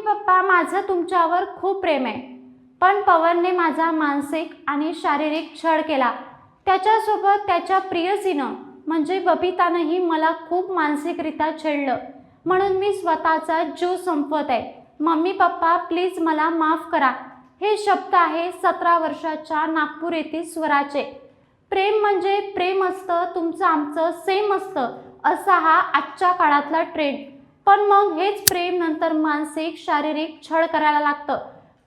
पप्पा माझं तुमच्यावर खूप प्रेम आहे. पण पवनने माझा मानसिक आणि शारीरिक छळ केला. त्याच्यासोबत त्याच्या प्रियसीनं म्हणजे बबितानंही मला खूप मानसिकरित्या छेडलं. म्हणून मी स्वतःचा जीव संपवत आहे. मम्मी पप्पा प्लीज मला माफ करा. हे शब्द आहे सतरा वर्षाच्या नागपूर येथील स्वराचे. प्रेम म्हणजे प्रेम असतं तुमचं आमचं सेम असतं असा हा आजच्या काळातला ट्रेंड पण मग हेच प्रेम नंतर मानसिक शारीरिक छळ करायला लागतं.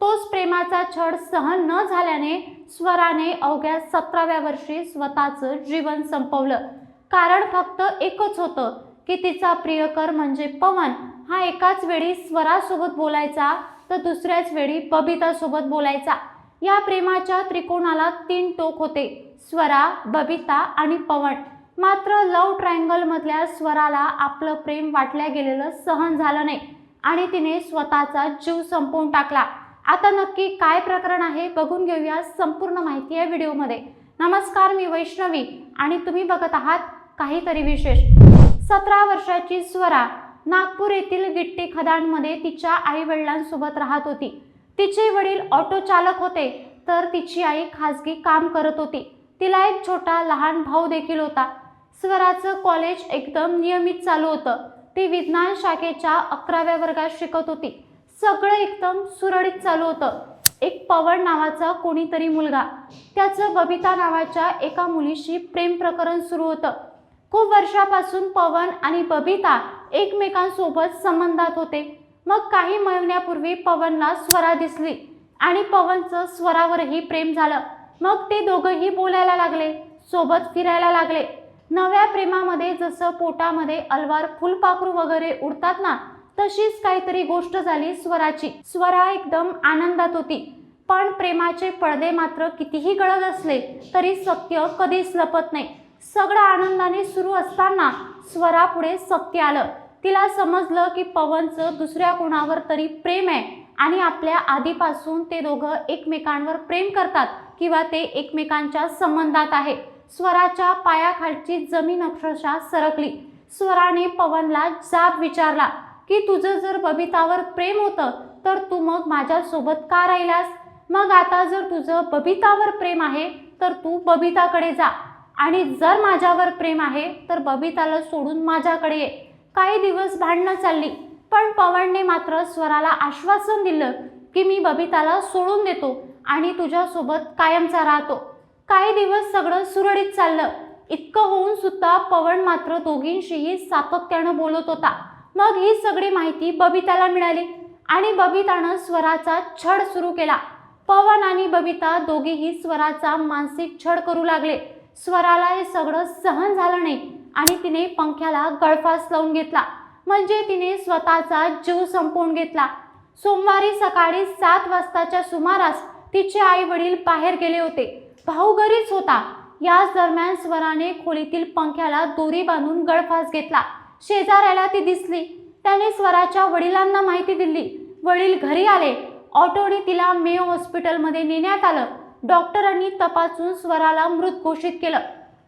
तोच प्रेमाचा छळ सहन न झाल्याने स्वराने अवघ्या सतराव्या वर्षी स्वतःचं जीवन संपवलं. कारण फक्त एकच होतं की तिचा प्रियकर म्हणजे पवन हा एकाच वेळी स्वरासोबत बोलायचा तर दुसऱ्याच वेळी बबितासोबत बोलायचा. या प्रेमाच्या त्रिकोणाला तीन टोक होते स्वरा बबिता आणि पवन. मात्र लव ट्रायंगलमधल्या स्वराला आपलं प्रेम वाटल्या गेलेलं सहन झालं नाही. आणि तिने स्वतःचा जीव संपवून टाकला. आता नक्की काय प्रकरण आहे बघून घेऊया संपूर्ण माहिती या व्हिडिओमध्ये. नमस्कार मी वैष्णवी आणि तुम्ही बघत आहात काहीतरी विशेष. सतरा वर्षाची स्वरा नागपूर येथील गिट्टी खदानमध्ये तिच्या आई वडिलांसोबत राहत होती. तिचे वडील ऑटो चालक होते तर तिची आई खाजगी काम करत होती. तिला एक छोटा लहान भाऊ देखील होता. स्वराचं कॉलेज एकदम नियमित चालू होतं. ती विज्ञान शाखेच्या अकराव्या वर्गात शिकत होती. सगळं एकदम सुरळीत चालू होतं. एक पवन नावाचा कोणीतरी मुलगा. त्याचं बबिता नावाच्या एका मुलीशी प्रेम प्रकरण सुरू होतं. खूप वर्षापासून पवन आणि बबिता एकमेकांसोबत संबंधात होते. मग काही महिन्यापूर्वी पवनला स्वरा दिसली आणि पवनचं स्वरावरही प्रेम झालं. मग ते दोघंही बोलायला लागले सोबत फिरायला लागले. नव्या प्रेमामध्ये जसं पोटामध्ये अलवार फुलपाखरू वगैरे उडतात ना तशीच काहीतरी गोष्ट झाली स्वराची. स्वरा एकदम आनंदात होती. पण प्रेमाचे पडदे मात्र कितीही गळत असले तरी सत्य कधीच लपत नाही. सगळं आनंदाने सुरू असताना स्वरा पुढे सत्य आलं. तिला समजलं की पवनचं दुसऱ्या कोणावर तरी प्रेम आहे आणि आपल्या आधीपासून ते दोघं एकमेकांवर प्रेम करतात. किंवा ते एकमेकांच्या संबंधात आहे स्वराच्या पायाखालची जमीन अक्षरशः सरकली. स्वराने पवनला जाब विचारला की तुझं जर बबितावर प्रेम होतं तर तू मग माझ्यासोबत का राहिलास? मग आता जर तुझं बबितावर प्रेम आहे तर तू बबिताकडे जा. आणि जर माझ्यावर प्रेम आहे तर बबिताला सोडून माझ्याकडे ये. काही दिवस भांडणं चालली पण पवनने मात्र स्वराला आश्वासन दिलं की मी बबिताला सोडून देतो. आणि तुझ्यासोबत कायमचा राहतो. काही दिवस सगळं सुरळीत चाललं. इतकं होऊन सुद्धा पवन मात्र दोघींशीही सातत्यानं बोलत होता. मग ही सगळी माहिती बबिताला मिळाली आणि बबितानं स्वराचा छड सुरू केला. पवन आणि बबिता दोघेही स्वराचा मानसिक छळ करू लागले. स्वराला हे सगळं सहन झालं नाही आणि तिने पंख्याला गळफास लावून घेतला. म्हणजे तिने स्वतःचा जीव संपवून घेतला. सोमवारी सकाळी सात वाजताच्या सुमारास तिचे आई वडील बाहेर गेले होते. भाऊ घरीच होता. याच दरम्यान स्वराने खोलीतील पंख्याला दोरी बांधून गळफास घेतला. शेजाऱ्याला ती दिसली. त्याने स्वराच्या वडिलांना माहिती दिली. वडील घरी आले. ऑटोने तिला मे हॉस्पिटलमध्ये नेण्यात आलं. डॉक्टरांनी तपासून स्वराला मृत घोषित केलं.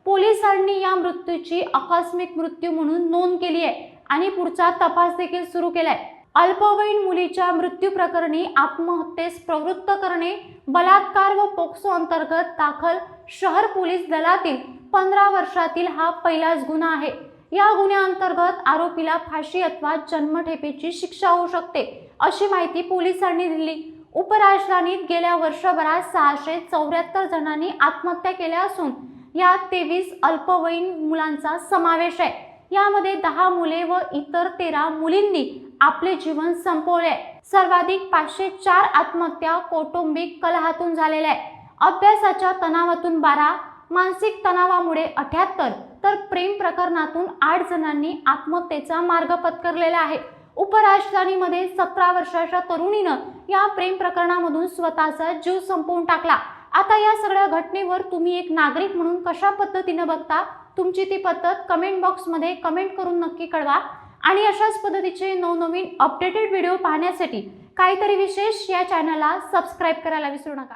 पोलिसांनी या मृत्यूची आकस्मिक मृत्यू म्हणून नोंद केली आहे आणि पुढचा तपास देखील सुरू केलाय. अल्पवयीन मुलीच्या मृत्यू प्रकरणी आत्महत्येस प्रवृत्त करणे बलात्कार व पोक्सो अंतर्गत दाखल शहर पोलीस दलातील पंधरा वर्षातील हा पहिलाच गुन्हा आहे. या गुन्ह्याअंतर्गत आरोपीला फाशी अथवा जन्मठेपेची शिक्षा होऊ शकते अशी माहिती पोलिसांनी दिली. उपराजधानीत गेल्या वर्षभरात सहाशे चौऱ्याहत्तर जणांनी आत्महत्या केल्या असून यात तेवीस अल्पवयीन मुलांचा समावेश आहे. यामध्ये दहा मुले व इतर तेरा मुलींनी आपले जीवन संपवले. सर्वाधिक पाचशे चार आत्महत्या कौटुंबिक कलहातून झालेल्या आहे अभ्यासाच्या तणावातून बारा मानसिक तणावामुळे अठ्याहत्तर तर प्रेम प्रकरणातून आठ जणांनी आत्महत्येचा मार्ग पत्करलेला आहे. उपराजधानीमध्ये सतरा वर्षाच्या तरुणीनं या प्रेम प्रकरणामधून स्वतःचा जीव संपवून टाकला. आता या सगळ्या घटनेवर तुम्ही एक नागरिक म्हणून कशा पद्धतीनं बघता? तुमची ती पद्धत कमेंट बॉक्समध्ये कमेंट करून नक्की कळवा. आणि अशाच पद्धतीचे नवनवीन अपडेटेड व्हिडिओ पाहण्यासाठी काहीतरी विशेष या चॅनलला सबस्क्राईब करायला विसरू नका.